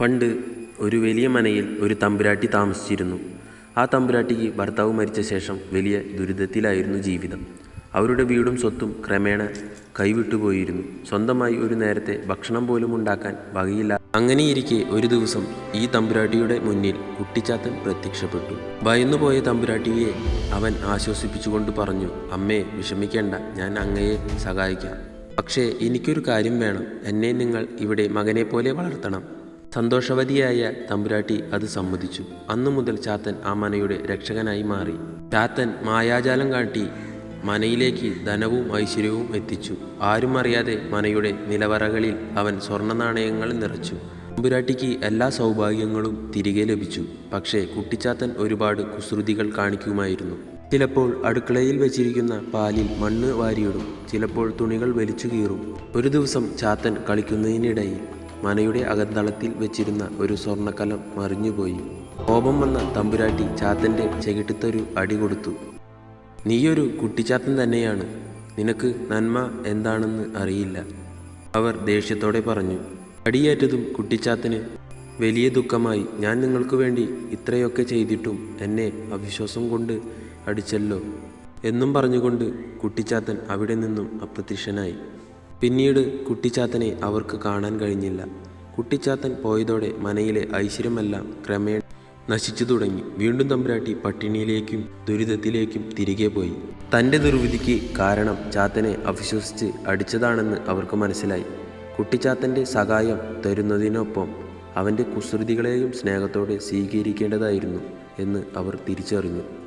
പണ്ട് ഒരു വലിയ മനയിൽ ഒരു തമ്പുരാട്ടി താമസിച്ചിരുന്നു. ആ തമ്പുരാട്ടിക്ക് ഭർത്താവ് മരിച്ച ശേഷം വലിയ ദുരിതത്തിലായിരുന്നു ജീവിതം. അവരുടെ വീടും സ്വത്തും ക്രമേണ കൈവിട്ടുപോയിരുന്നു സ്വന്തമായി ഒരു നേരത്തെ ഭക്ഷണം പോലും ഉണ്ടാക്കാൻ വകയില്ല. അങ്ങനെയിരിക്കെ ഒരു ദിവസം ഈ തമ്പുരാട്ടിയുടെ മുന്നിൽ കുട്ടിച്ചാത്തൻ പ്രത്യക്ഷപ്പെട്ടു. ഭയന്നുപോയ തമ്പുരാട്ടിയെ അവൻ ആശ്വസിപ്പിച്ചുകൊണ്ട് പറഞ്ഞു അമ്മേ വിഷമിക്കേണ്ട. ഞാൻ അങ്ങയെ സഹായിക്കാം. പക്ഷേ എനിക്കൊരു കാര്യം വേണം. എന്നെ നിങ്ങൾ ഇവിടെ മകനെ പോലെ വളർത്തണം. സന്തോഷവതിയായ തമ്പുരാട്ടി അത് സമ്മതിച്ചു. അന്നു മുതൽ ചാത്തൻ ആ മനയുടെ രക്ഷകനായി മാറി. ചാത്തൻ മായാജാലം കാട്ടി മനയിലേക്ക് ധനവും ഐശ്വര്യവും എത്തിച്ചു. ആരും അറിയാതെ മനയുടെ നിലവറകളിൽ അവൻ സ്വർണ നാണയങ്ങൾ നിറച്ചു. തമ്പുരാട്ടിക്ക് എല്ലാ സൗഭാഗ്യങ്ങളും തിരികെ ലഭിച്ചു. പക്ഷേ കുട്ടിച്ചാത്തൻ ഒരുപാട് കുസൃതികൾ കാണിക്കുമായിരുന്നു. ചിലപ്പോൾ അടുക്കളയിൽ വെച്ചിരിക്കുന്ന പാലിൽ മണ്ണ് വാരിയിടും. ചിലപ്പോൾ തുണികൾ വലിച്ചു കീറും. ഒരു ദിവസം ചാത്തൻ കളിക്കുന്നതിനിടയിൽ മനയുടെ അകത്തളത്തിൽ വെച്ചിരുന്ന ഒരു സ്വർണക്കലം മറിഞ്ഞുപോയി. കോപം വന്ന തമ്പുരാട്ടി ചാത്തന്റെ ചെകിട്ടിത്തൊരു അടി കൊടുത്തു. നീയൊരു കുട്ടിച്ചാത്തൻ തന്നെയാണ്. നിനക്ക് നന്മ എന്താണെന്ന് അറിയില്ല അവർ ദേഷ്യത്തോടെ പറഞ്ഞു. അടിയേറ്റതും കുട്ടിച്ചാത്തന് വലിയ ദുഃഖമായി. ഞാൻ നിങ്ങൾക്ക് വേണ്ടി ഇത്രയൊക്കെ ചെയ്തിട്ടും എന്നെ അവിശ്വാസം കൊണ്ട് അടിച്ചല്ലോ എന്നും പറഞ്ഞുകൊണ്ട് കുട്ടിച്ചാത്തൻ അവിടെ നിന്നും അപ്രത്യക്ഷനായി. പിന്നീട് കുട്ടിച്ചാത്തനെ അവർക്ക് കാണാൻ കഴിഞ്ഞില്ല. കുട്ടിച്ചാത്തൻ പോയതോടെ മനയിലെ ഐശ്വര്യമെല്ലാം ക്രമേണ നശിച്ചു തുടങ്ങി. വീണ്ടും തമ്പുരാട്ടി പട്ടിണിയിലേക്കും ദുരിതത്തിലേക്കും തിരികെ പോയി. തന്റെ ദുർവിധിക്ക് കാരണം ചാത്തനെ അവിശ്വസിച്ച് അടിച്ചതാണെന്ന് അവർക്ക് മനസ്സിലായി. കുട്ടിച്ചാത്തന്റെ സഹായം തരുന്നതിനൊപ്പം അവന്റെ കുസൃതികളെയും സ്നേഹത്തോടെ സ്വീകരിക്കേണ്ടതായിരുന്നു എന്ന് അവർ തിരിച്ചറിഞ്ഞു.